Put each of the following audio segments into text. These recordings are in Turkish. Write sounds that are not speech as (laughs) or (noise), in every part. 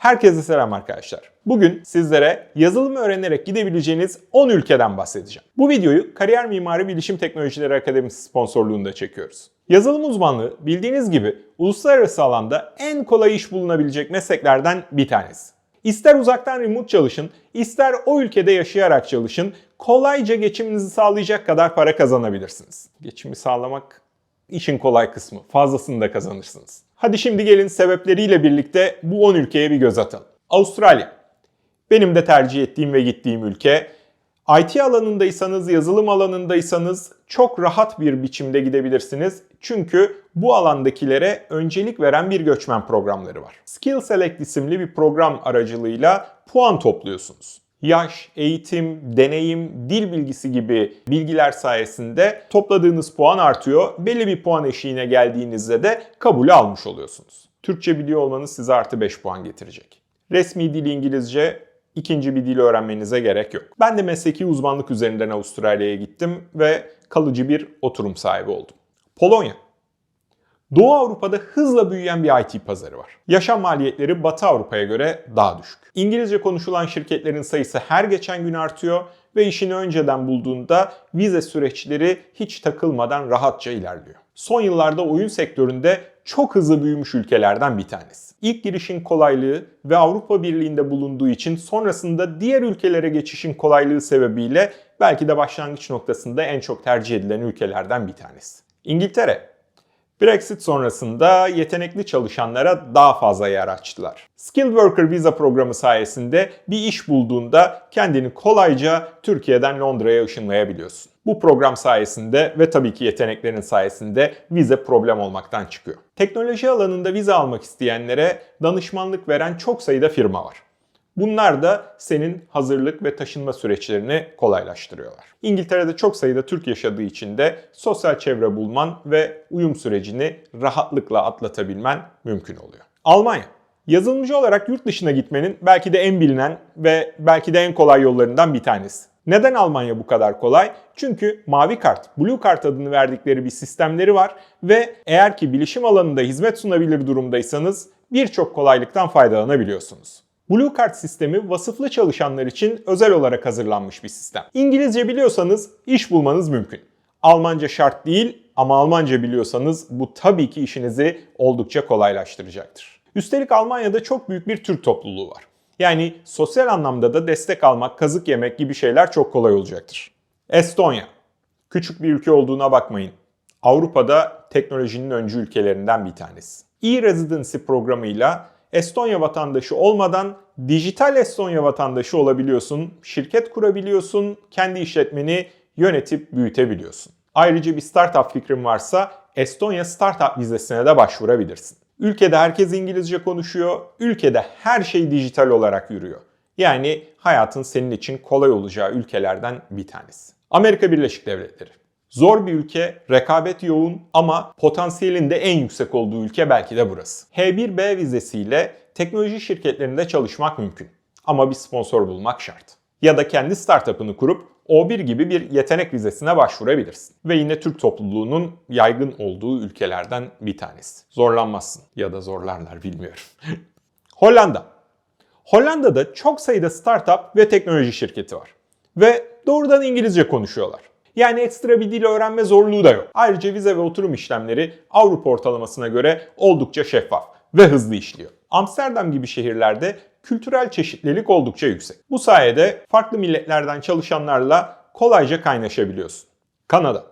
Herkese selam arkadaşlar. Bugün sizlere yazılımı öğrenerek gidebileceğiniz 10 ülkeden bahsedeceğim. Bu videoyu Kariyer Mimari Bilişim Teknolojileri Akademisi sponsorluğunda çekiyoruz. Yazılım uzmanlığı bildiğiniz gibi uluslararası alanda en kolay iş bulunabilecek mesleklerden bir tanesi. İster uzaktan remote çalışın, ister o ülkede yaşayarak çalışın, kolayca geçiminizi sağlayacak kadar para kazanabilirsiniz. Geçimi sağlamak işin kolay kısmı. Fazlasını da kazanırsınız. Hadi şimdi gelin sebepleriyle birlikte bu 10 ülkeye bir göz atalım. Avustralya. Benim de tercih ettiğim ve gittiğim ülke. IT alanındaysanız, yazılım alanındaysanız çok rahat bir biçimde gidebilirsiniz. Çünkü bu alandakilere öncelik veren bir göçmen programları var. Skill Select isimli bir program aracılığıyla puan topluyorsunuz yaş, eğitim, deneyim, dil bilgisi gibi bilgiler sayesinde topladığınız puan artıyor. Belli bir puan eşiğine geldiğinizde de kabulü almış oluyorsunuz. Türkçe biliyor olmanız size artı 5 puan getirecek. Resmi dil İngilizce, ikinci bir dil öğrenmenize gerek yok. Ben de mesleki uzmanlık üzerinden Avustralya'ya gittim ve kalıcı bir oturum sahibi oldum. Polonya. Doğu Avrupa'da hızla büyüyen bir IT pazarı var. Yaşam maliyetleri Batı Avrupa'ya göre daha düşük. İngilizce konuşulan şirketlerin sayısı her geçen gün artıyor ve işini önceden bulduğunda vize süreçleri hiç takılmadan rahatça ilerliyor. Son yıllarda oyun sektöründe çok hızlı büyümüş ülkelerden bir tanesi. İlk girişin kolaylığı ve Avrupa Birliği'nde bulunduğu için sonrasında diğer ülkelere geçişin kolaylığı sebebiyle belki de başlangıç noktasında en çok tercih edilen ülkelerden bir tanesi. İngiltere Brexit sonrasında yetenekli çalışanlara daha fazla yer açtılar. Skilled Worker Visa programı sayesinde bir iş bulduğunda kendini kolayca Türkiye'den Londra'ya ışınlayabiliyorsun. Bu program sayesinde ve tabii ki yeteneklerin sayesinde vize problem olmaktan çıkıyor. Teknoloji alanında vize almak isteyenlere danışmanlık veren çok sayıda firma var. Bunlar da senin hazırlık ve taşınma süreçlerini kolaylaştırıyorlar. İngiltere'de çok sayıda Türk yaşadığı için de sosyal çevre bulman ve uyum sürecini rahatlıkla atlatabilmen mümkün oluyor. Almanya Yazılımcı olarak yurt dışına gitmenin belki de en bilinen ve belki de en kolay yollarından bir tanesi. Neden Almanya bu kadar kolay? Çünkü Mavi Kart, Blue Kart adını verdikleri bir sistemleri var ve eğer ki bilişim alanında hizmet sunabilir durumdaysanız birçok kolaylıktan faydalanabiliyorsunuz. Blue Card sistemi vasıflı çalışanlar için özel olarak hazırlanmış bir sistem. İngilizce biliyorsanız iş bulmanız mümkün. Almanca şart değil ama Almanca biliyorsanız bu tabii ki işinizi oldukça kolaylaştıracaktır. Üstelik Almanya'da çok büyük bir Türk topluluğu var. Yani sosyal anlamda da destek almak, kazık yemek gibi şeyler çok kolay olacaktır. Estonya. Küçük bir ülke olduğuna bakmayın. Avrupa'da teknolojinin öncü ülkelerinden bir tanesi. E-Residency programıyla Estonya vatandaşı olmadan dijital Estonya vatandaşı olabiliyorsun, şirket kurabiliyorsun, kendi işletmeni yönetip büyütebiliyorsun. Ayrıca bir startup fikrin varsa Estonya Startup vizesine de başvurabilirsin. Ülkede herkes İngilizce konuşuyor, ülkede her şey dijital olarak yürüyor. Yani hayatın senin için kolay olacağı ülkelerden bir tanesi. Amerika Birleşik Devletleri. Zor bir ülke, rekabet yoğun ama potansiyelin de en yüksek olduğu ülke belki de burası. H1B vizesiyle teknoloji şirketlerinde çalışmak mümkün. Ama bir sponsor bulmak şart. Ya da kendi startup'ını kurup O1 gibi bir yetenek vizesine başvurabilirsin. Ve yine Türk topluluğunun yaygın olduğu ülkelerden bir tanesi. Zorlanmazsın ya da zorlarlar bilmiyorum. (laughs) Hollanda. Hollanda'da çok sayıda startup ve teknoloji şirketi var. Ve doğrudan İngilizce konuşuyorlar. Yani ekstra bir dil öğrenme zorluğu da yok. Ayrıca vize ve oturum işlemleri Avrupa ortalamasına göre oldukça şeffaf ve hızlı işliyor. Amsterdam gibi şehirlerde kültürel çeşitlilik oldukça yüksek. Bu sayede farklı milletlerden çalışanlarla kolayca kaynaşabiliyorsun. Kanada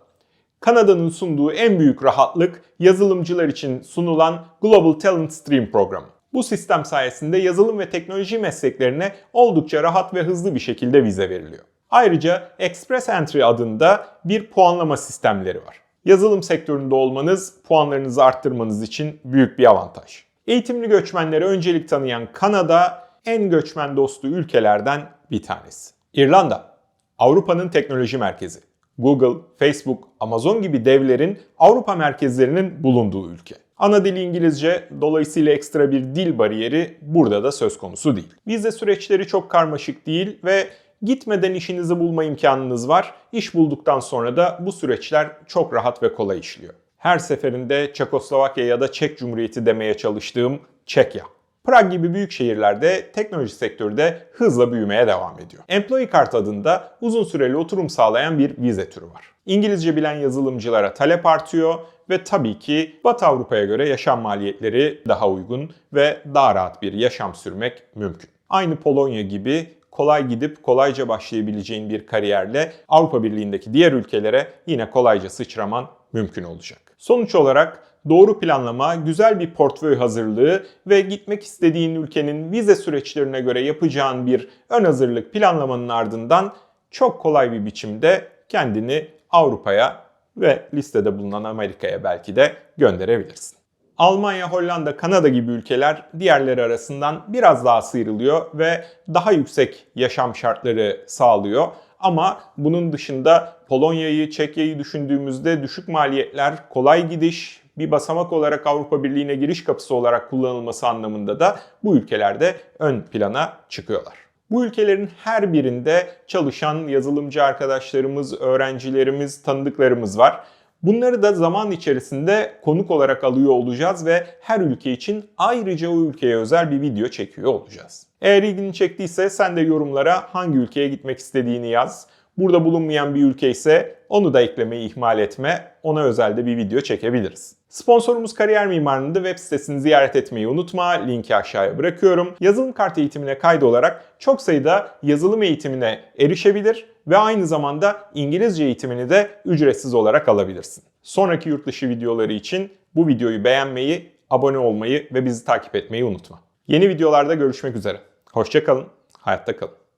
Kanada'nın sunduğu en büyük rahatlık yazılımcılar için sunulan Global Talent Stream programı. Bu sistem sayesinde yazılım ve teknoloji mesleklerine oldukça rahat ve hızlı bir şekilde vize veriliyor. Ayrıca Express Entry adında bir puanlama sistemleri var. Yazılım sektöründe olmanız puanlarınızı arttırmanız için büyük bir avantaj. Eğitimli göçmenlere öncelik tanıyan Kanada en göçmen dostu ülkelerden bir tanesi. İrlanda, Avrupa'nın teknoloji merkezi. Google, Facebook, Amazon gibi devlerin Avrupa merkezlerinin bulunduğu ülke. Ana dili İngilizce, dolayısıyla ekstra bir dil bariyeri burada da söz konusu değil. Vize süreçleri çok karmaşık değil ve Gitmeden işinizi bulma imkanınız var. İş bulduktan sonra da bu süreçler çok rahat ve kolay işliyor. Her seferinde Çekoslovakya ya da Çek Cumhuriyeti demeye çalıştığım Çekya. Prag gibi büyük şehirlerde teknoloji sektörü de hızla büyümeye devam ediyor. Employee Card adında uzun süreli oturum sağlayan bir vize türü var. İngilizce bilen yazılımcılara talep artıyor ve tabii ki Batı Avrupa'ya göre yaşam maliyetleri daha uygun ve daha rahat bir yaşam sürmek mümkün. Aynı Polonya gibi kolay gidip kolayca başlayabileceğin bir kariyerle Avrupa Birliği'ndeki diğer ülkelere yine kolayca sıçraman mümkün olacak. Sonuç olarak doğru planlama, güzel bir portföy hazırlığı ve gitmek istediğin ülkenin vize süreçlerine göre yapacağın bir ön hazırlık planlamanın ardından çok kolay bir biçimde kendini Avrupa'ya ve listede bulunan Amerika'ya belki de gönderebilirsin. Almanya, Hollanda, Kanada gibi ülkeler diğerleri arasından biraz daha sıyrılıyor ve daha yüksek yaşam şartları sağlıyor. Ama bunun dışında Polonya'yı, Çekya'yı düşündüğümüzde düşük maliyetler, kolay gidiş, bir basamak olarak Avrupa Birliği'ne giriş kapısı olarak kullanılması anlamında da bu ülkelerde ön plana çıkıyorlar. Bu ülkelerin her birinde çalışan yazılımcı arkadaşlarımız, öğrencilerimiz, tanıdıklarımız var. Bunları da zaman içerisinde konuk olarak alıyor olacağız ve her ülke için ayrıca o ülkeye özel bir video çekiyor olacağız. Eğer ilgini çektiyse sen de yorumlara hangi ülkeye gitmek istediğini yaz. Burada bulunmayan bir ülke ise onu da eklemeyi ihmal etme. Ona özel de bir video çekebiliriz. Sponsorumuz Kariyer Mimarı'nın da web sitesini ziyaret etmeyi unutma. Linki aşağıya bırakıyorum. Yazılım kart eğitimine kaydolarak çok sayıda yazılım eğitimine erişebilir ve aynı zamanda İngilizce eğitimini de ücretsiz olarak alabilirsin. Sonraki yurt dışı videoları için bu videoyu beğenmeyi, abone olmayı ve bizi takip etmeyi unutma. Yeni videolarda görüşmek üzere. Hoşçakalın, hayatta kalın.